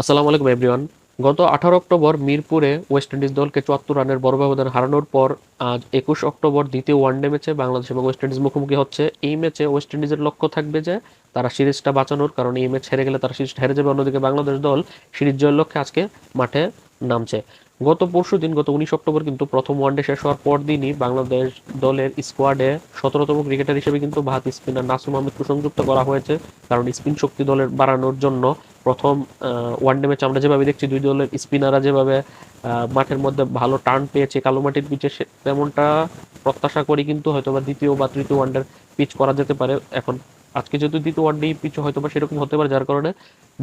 আসসালামু আলাইকুম এভরিওয়ান গত আঠারো অক্টোবর মিরপুরে ওয়েস্ট ইন্ডিজ দলকে চুয়াত্তর রানের বড় ব্যবধান হারানোর পর আজ একুশ অক্টোবর দ্বিতীয় ওয়ানডে ম্যাচে বাংলাদেশ এবং ওয়েস্ট ইন্ডিজ মুখোমুখি হচ্ছে। এই ম্যাচে ওয়েস্ট ইন্ডিজের লক্ষ্য থাকবে যে তারা সিরিজটা বাঁচানোর, কারণ এই ম্যাচ হেরে গেলে তারা সিরিজটা হেরে যাবে। অন্যদিকে বাংলাদেশ দল সিরিজ জয়ের লক্ষ্যে আজকে মাঠে নামছে। গত পরশু দিন, গত উনিশ অক্টোবর কিন্তু প্রথম ওয়ানডে শেষ হওয়ার পর দিনই বাংলাদেশ দলের স্কোয়াডে সতেরোতম ক্রিকেটার হিসেবে কিন্তু বাহাতি স্পিনার নাসুম আহমেদকে সংযুক্ত করা হয়েছে, কারণ স্পিন শক্তি দলের বাড়ানোর জন্য। প্রথম ওয়ানডে ম্যাচ আমরা যেভাবে দেখছি, দুই দলের স্পিনাররা যেভাবে মাঠের মধ্যে ভালো টার্ন পেয়েছে, কালো মাটির পিচে তেমনটা প্রত্যাশা করি কিন্তু হয়তো বা দ্বিতীয় বা তৃতীয় ওয়ানডের পিচ করা যেতে পারে। এখন আজকে যেহেতু দ্বিতীয় ওয়ানডে পিচ হয়তো বা সেরকম হতে পারে, যার কারণে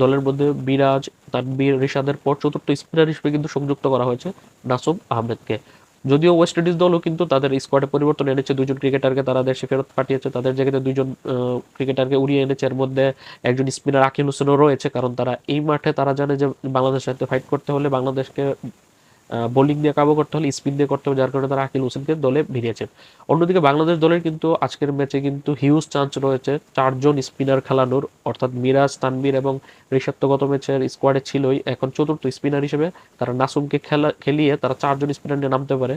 দলের মধ্যে বিরাজ তানবীর রিশাদের পর চতুর্থ স্পিনার হিসেবে কিন্তু সংযুক্ত করা হয়েছে নাসুম আহমেদকে। যদিও ওয়েস্ট ইন্ডিজ দলও কিন্তু তাদের স্কোয়াডে পরিবর্তন এনেছে। দুজন ক্রিকেটারকে তারা দেশে ফেরত পাঠিয়েছে। তাদের জায়গাতে দুজন ক্রিকেটারকে উড়িয়ে এনেছে। এর মধ্যে একজন স্পিনার আকিল হোসেনও রয়েছে। কারণ তারা এই মাঠে তারা জানে যে বাংলাদেশের সাথে ফাইট করতে হলে বাংলাদেশকে বোলিং দিয়ে কাবু করতে হলে, স্পিন দিয়ে করতে হবে, যার কারণে তারা আকিল হোসেনকে দলে ভিড়িয়েছে অন্যদিকে বাংলাদেশ দলের কিন্তু আজকের ম্যাচে কিন্তু হিউজ চান্স রয়েছে, চারজন স্পিনার খেলানোর, অর্থাৎ মিরাজ তানবীর এবং ঋষাদ তো গত ম্যাচের স্কোয়াডে ছিলই, এখন চতুর্থ স্পিনার হিসেবে তারা নাসুমকে খেলা, খেলিয়ে তারা চারজন স্পিনার নিয়ে নামতে পারে।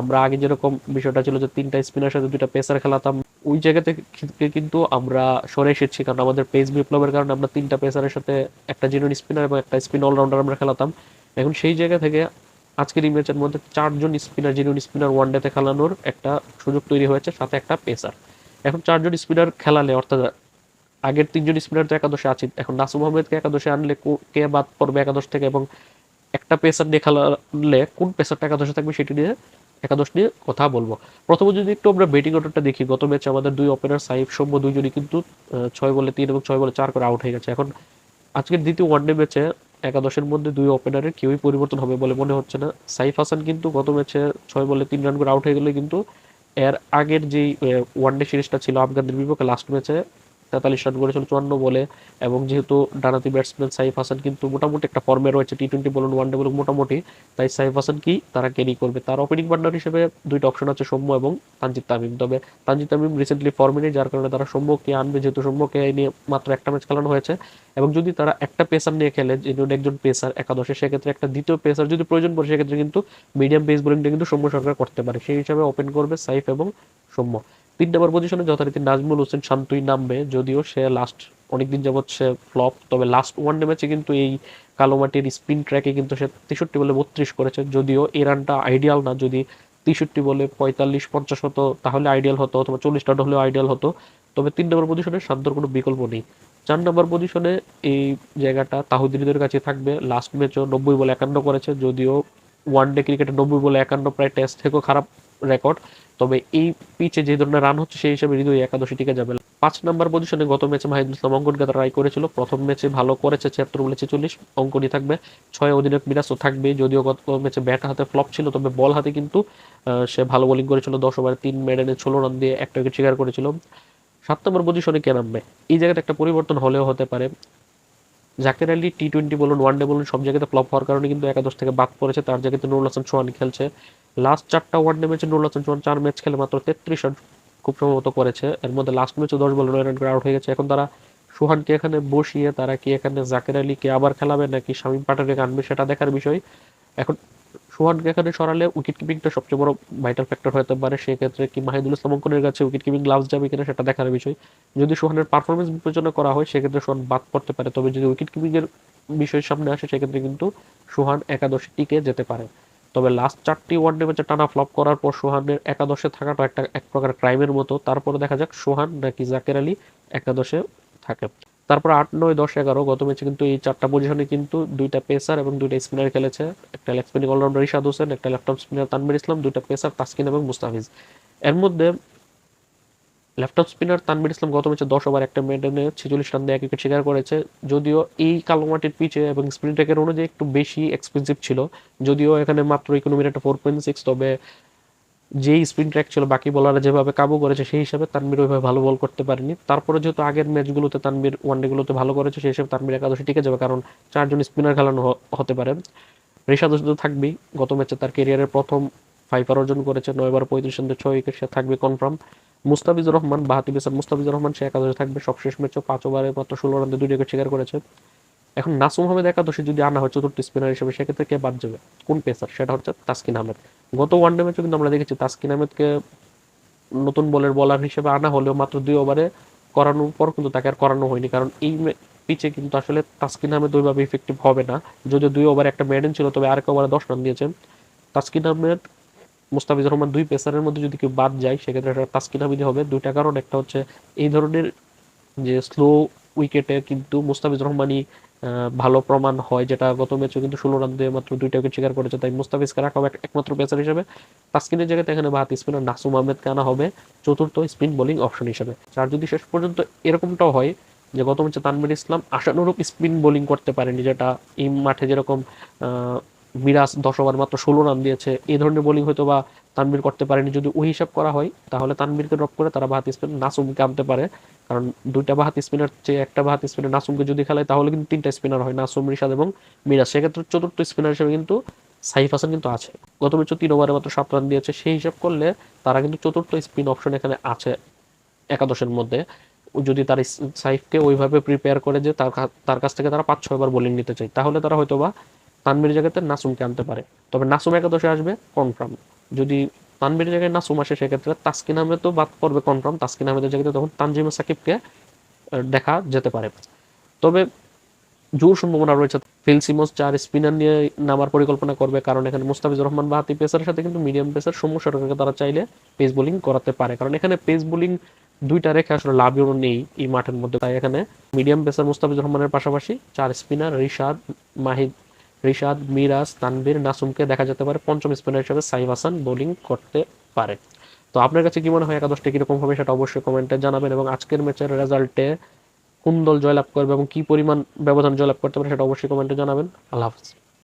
আমরা আগে যেরকম বিষয়টা ছিল যে তিনটা স্পিনার সাথে দুইটা পেসার খেলাতাম, ওই জায়গা থেকে কিন্তু আমরা সরে এসেছি, কারণ আমাদের পেস বিপ্লবের কারণে আমরা তিনটা পেসারের সাথে একটা জিনুন স্পিনার এবং একটা স্পিন অলরাউন্ডার আমরা খেলাতাম। এখন সেই জায়গা থেকে আজকের এই ম্যাচের মধ্যে চারজন স্পিনার জিনুন স্পিনার ওয়ান ওয়ানডেতে খেলানোর একটা সুযোগ তৈরি হয়েছে, সাথে একটা পেসার এখন চারজন স্পিনার খেলালে, অর্থাৎ আগের তিনজন স্পিনার তো একাদশে আছে এখন নাসুম আহমেদকে একাদশে আনলে কো- কে বাদ পড়বে একাদশ থেকে, এবং একটা পেসার নিয়ে খেলালে কোন পেসারটা একাদশে থাকবে সেটি নিয়ে একাদশ নিয়ে কথা বলব। প্রথমে যদি একটু আমরা ব্যাটিং অর্ডারটা দেখি, গত ম্যাচে আমাদের দুই ওপেনার সাইফ, সৌম্য দুইজনই কিন্তু ছয় বলে তিন এবং ছয় বলে চার করে আউট হয়ে গেছে। এখন আজকের দ্বিতীয় ওয়ানডে ম্যাচে একাদশের মধ্যে দুই ওপেনারের কেউই পরিবর্তন হবে বলে মনে হচ্ছে না। সাইফ হাসান কিন্তু গত ম্যাচে ছয় বলে তিন রান করে আউট হয়ে গেলে কিন্তু এর আগের যে ওয়ানডে সিরিজটা ছিল আফগানদের বিপক্ষে লাস্ট ম্যাচে তেতাল্লিশ রান করেছিল, চুয়ান্ন বলে। এবং যেহেতু ডানাতি ব্যাটসম্যান সাইফ হাসান কিন্তু মোটামুটি একটা ফর্মে রয়েছে টি টোয়েন্টি বলুন ওয়ানডে বলুন মোটামুটি। তাই সাইফ হাসান কি তারা ক্যারি করবে। তার ওপেনিং পার্টনার হিসেবে দুইটা অপশন আছে, সৌম্য এবং তানজিদ তামিম। তবে তানজিদ তামিম রিসেন্টলি ফর্মে নেই, যার কারণে তারা সৌম্যকে আনবে, যেহেতু সৌম্যকে নিয়ে মাত্র একটা ম্যাচ খেলানো হয়েছে। এবং যদি তারা একটা পেসার নিয়ে খেলে যেহেতু একজন পেসার একাদশে, সেক্ষেত্রে একটা দ্বিতীয় পেসার যদি প্রয়োজন পড়ে, সেক্ষেত্রে কিন্তু মিডিয়াম পেস বোলিংটা কিন্তু সৌম্য সরকার করতে পারে। সেই হিসাবে ওপেন করবে সাইফ এবং সৌম্য। তিন নম্বর পজিশনে যথারীতি নাজমুল হোসেন শান্তই নামবে, যদিও সে লাস্ট অনেকদিন যাবৎ সে ফ্লপ তবে লাস্ট ওয়ানডে ম্যাচে কিন্তু এই কালোমাটির স্পিন ট্র্যাকে কিন্তু সে তেষট্টি বলে বত্রিশ করেছে, যদিও এই রানটা আইডিয়াল না, যদি তেষট্টি বলে পঁয়তাল্লিশ, পঞ্চাশ হতো, তাহলে আইডিয়াল হতো, অথবা চল্লিশ রান হলেও আইডিয়াল হতো, তবে তিন নম্বর পজিশনে শান্তর কোনো বিকল্প নেই। চার নম্বর পজিশনে এই জায়গাটা তাহুদ্দিনের কাছে থাকবে লাস্ট ম্যাচও নব্বই বলে একান্ন করেছে, যদিও ওয়ানডে ক্রিকেটে নব্বই বলে একান্ন, প্রায় টেস্ট থেকেও খারাপ রেকর্ড তবে এই পিচে যে ধরনের রান হচ্ছে, সেই হিসাবে হৃদয় একাদশী টিকে যাবে। পাঁচ নাম্বার পজিশনে গত ম্যাচে মাহিদুল ইসলাম তারা ট্রাই করেছিল। প্রথম ম্যাচে ভালো করেছে, ছিয়াত্তর বলে ছেচল্লিশ। অঙ্কনই থাকবে। ছয় অধিনায়ক মিরাজও থাকবে যদিও গত ম্যাচে ব্যাট হাতে ফ্লপ ছিল, তবে বল হাতে কিন্তু সে ভালো বোলিং করেছিল। দশ ওভারে তিন মেডেনে ষোলো রান দিয়ে একটা উইকেট শিকার করেছিল। সাত নম্বর পজিশনে কে নামবে? এই জায়গাতে একটা পরিবর্তন হলেও হতে পারে। জাকের আলী টি টোয়েন্টি বলুন ওয়ান ডে বলুন, সব জায়গাতে ফ্লপ হওয়ার কারণে কিন্তু একাদশ থেকে বাদ পড়েছে। তার জায়গাতে নুরুল হাসান চৌহান খেলছে। লাস্ট চারটা ওয়ানডে ম্যাচে নুরুল হাসান চৌহান চার ম্যাচ খেলে মাত্র তেত্রিশ রান খুব সম্ভবত করেছে। এর মধ্যে লাস্ট ম্যাচে দশ বলে নয় রান করে আউট হয়ে গেছে। এখন তারা সুহানকে এখানে বসিয়ে, তারা কি এখানে জাকের আলীকে আবার খেলাবে নাকি শামীম পাটারিকে আনবে সেটা দেখার বিষয়। এখন সুহানকে এখানে সরালে উইকেট কিপিংটা সবচেয়ে বড় ভাইটাল ফ্যাক্টর হতে পারে। সেক্ষেত্রে কি মাহিদুল ইসলাম অঙ্কনের কাছে উইকেট কিপিং গ্লাভস যাবে কিনা সেটা দেখার বিষয়। যদি সোহানের পারফরমেন্স বিবেচনা করা হয়, সেক্ষেত্রে সোহান বাদ পড়তে পারে। তবে যদি উইকেট কিপিংয়ের বিষয় সামনে আসে, সেক্ষেত্রে কিন্তু সোহান একাদশে টিকে যেতে পারে। তবে লাস্ট চারটি ওয়ানডে ম্যাচে টানা ফ্লপ করার পর সোহানের একাদশে থাকাটা একটা এক প্রকার ক্রাইমের মতো। তারপরে দেখা যাক সোহান নাকি জাকের আলী একাদশে থাকে। তারপর আট, নয়, দশ, এগারো গত ম্যাচে কিন্তু এই চারটা পজিশনে কিন্তু দুইটা পেসার এবং দুইটা স্পিনার খেলেছে। একটা leg spinning all rounder Ishad Hossain, একটা লেফট স্পিনার তানবির ইসলাম, দুইটা পেসার তাসকিন এবং মুস্তাফিজ। এর মধ্যে লেফট স্পিনার তানবির ইসলাম গত ম্যাচে দশ ওভার, একটা মেডেনে ছেচল্লিশ রান দিয়ে এক উইকেট শিকার করেছে। যদিও এই কালো মাটির পিচে এবং স্পিন ট্র্যাকের অনুযায়ী একটু বেশি এক্সপেন্সিভ ছিল। যদিও এখানে মাত্র ইকোনমির একটা ফোর পয়েন্ট সিক্স তবে যেই স্পিন ট্র্যাক ছিল, বাকি বলাররা যেভাবে কাবু করেছে, সেই হিসাবে তানবির ওইভাবে ভালো বল করতে পারেনি। তারপরে যেহেতু আগের ম্যাচগুলোতে তানবির ওয়ানডেগুলোতে ভালো করেছে, সেই হিসাবে তানবির একাদশে টিকে যাবে, কারণ চারজন স্পিনার খেলানো হতে পারে। হোসেন তো থাকবেই। গত ম্যাচে তার ক্যারিয়ারের প্রথম ফাইভার অর্জন করেছে, নয় বার পঁয়ত্রিশ রান দিয়ে ছয় উইকেট সে থাকবে কনফার্ম মুস্তাফিজুর রহমান, বাহাতি বেসার মুস্তাফিজুর রহমান, সে একাদশে থাকবে। সবশেষ ম্যাচে পাঁচ ওভারে মাত্র ষোলো রান দুই উইকেট শিকার করেছে। এখন নাসুম আহমেদ একাদশী যদি আনা হয় চতুর্থ স্পিনার হিসেবে, সেক্ষেত্রে কে বাদ যাবে? কোন পেসার? সেটা হচ্ছে তাসকিন আহমেদ। গত ওয়ানডে ম্যাচে কিন্তু আমরা দেখেছি তাসকিন আহমেদকে নতুন বলের বলার হিসেবে আনা হলেও মাত্র দুই ওভারে করানোর পর কিন্তু তাকে আর করানো হয়নি। কারণ এই পিচে কিন্তু আসলে তাসকিন আহমেদ ওইভাবে ইফেক্টিভ হবে না। যদিও দুই ওভারে একটা মেডেন ছিল, তবে আরেক ওভারে দশ রান দিয়েছেন তাসকিন আহমেদ মুস্তাফিজুর রহমান দুই পেসারের মধ্যে যদি কেউ বাদ যায়, সেক্ষেত্রে একটা তাসকিন আহমেদই হবে। দুইটা কারণ, একটা হচ্ছে এই ধরনের যে স্লো উইকেটে কিন্তু মুস্তাফিজুর রহমানই ভালো প্রমাণ হয় যেটা গত ম্যাচে কিন্তু ষোলো রান দিয়ে মাত্র দুইটা উইকেট শিকার করেছে। তাই মুস্তাফিজকে রাখা হবে একমাত্র পেসার হিসেবে। তাসকিনের জায়গাতে এখানে বাহাতি স্পিনার নাসুম আহমেদকে আনা হবে। চতুর্থ স্পিন বোলিং অপশন হিসেবে। আর যদি শেষ পর্যন্ত এরকমটাও হয় যে গত ম্যাচে তানভীর ইসলাম আশানুরূপ স্পিন বোলিং করতে পারেনি, যেটা এই মাঠে যেরকম মিরাজ দশ ওভার মাত্র ষোলো রান দিয়েছে। এই ধরনের বোলিং হয়তো বা তানভীর করতে পারেনি। যদি ওই হিসাব করা হয়, তাহলে তানবিরকে ড্রপ করে তারা বাহাতি স্পিন নাসুমকে আনতে পারে। কারণ দুইটা বাহাতি স্পিনার চেয়ে একটা বাহাতি স্পিনার নাসুমকে যদি খেলায়, তাহলে কিন্তু তিনটা স্পিনার হয়, নাসুম রিশাদ এবং মিরাজ। সেক্ষেত্রে চতুর্থ স্পিনার হিসেবে কিন্তু সাইফ হাসান কিন্তু আছে। গত ম্যাচে তিন ওভারে মাত্র সাত রান দিয়েছে। সেই হিসাব করলে তারা কিন্তু চতুর্থ স্পিন অপশন এখানে আছে একাদশের মধ্যে। যদি তার সাইফকে ওইভাবে প্রিপেয়ার করে যে তার তার কাছ থেকে তারা পাঁচ, ছয় বার বোলিং নিতে চায়, তাহলে তারা হয়তো বা তানবির জায়গাতে নাসুমকে আনতে পারে। তবে নাসুম একাদশে আসবে কনফার্ম যদি তানবির জায়গায় নাসুম আসে, সেক্ষেত্রে তাসকিন আহমেদ তো বাদ করবে কনফার্ম তাসকিন আহমেদের জায়গাতে তখন তানজিম সাকিবকে দেখা যেতে পারে। তবে জোর সম্ভাবনা রয়েছে। ফিল সিমন্স চার স্পিনার নিয়ে নামার পরিকল্পনা করবে, কারণ এখানে মুস্তাফিজুর রহমান বাহাতি পেসারের সাথে কিন্তু মিডিয়াম পেসার সৌম্য সরকারকে তারা চাইলে পেস বোলিং করাতে পারে। কারণ এখানে পেস বোলিং দুইটা রেখে আসলে লাভও নেই এই মাঠের মধ্যে। তাই এখানে মিডিয়াম পেসার মুস্তাফিজুর রহমানের পাশাপাশি চার স্পিনার রিশাদ মাহিদ রিশাদ, মিরাজ, তানভীর, নাসুমকে দেখা যেতে পারে পঞ্চম স্পিনার হিসেবে সাইফ হাসান বোলিং করতে পারে। তো আপনার কাছে কি মনে হয় একাদশটা কীরকম হবে সেটা অবশ্যই কমেন্টে জানাবেন এবং আজকের ম্যাচের রেজাল্টে কোন দল জয়লাভ করবে এবং কি পরিমাণ ব্যবধান জয়লাভ করতে পারে সেটা অবশ্যই কমেন্টে জানাবেন। আল্লাহ হাফিজ।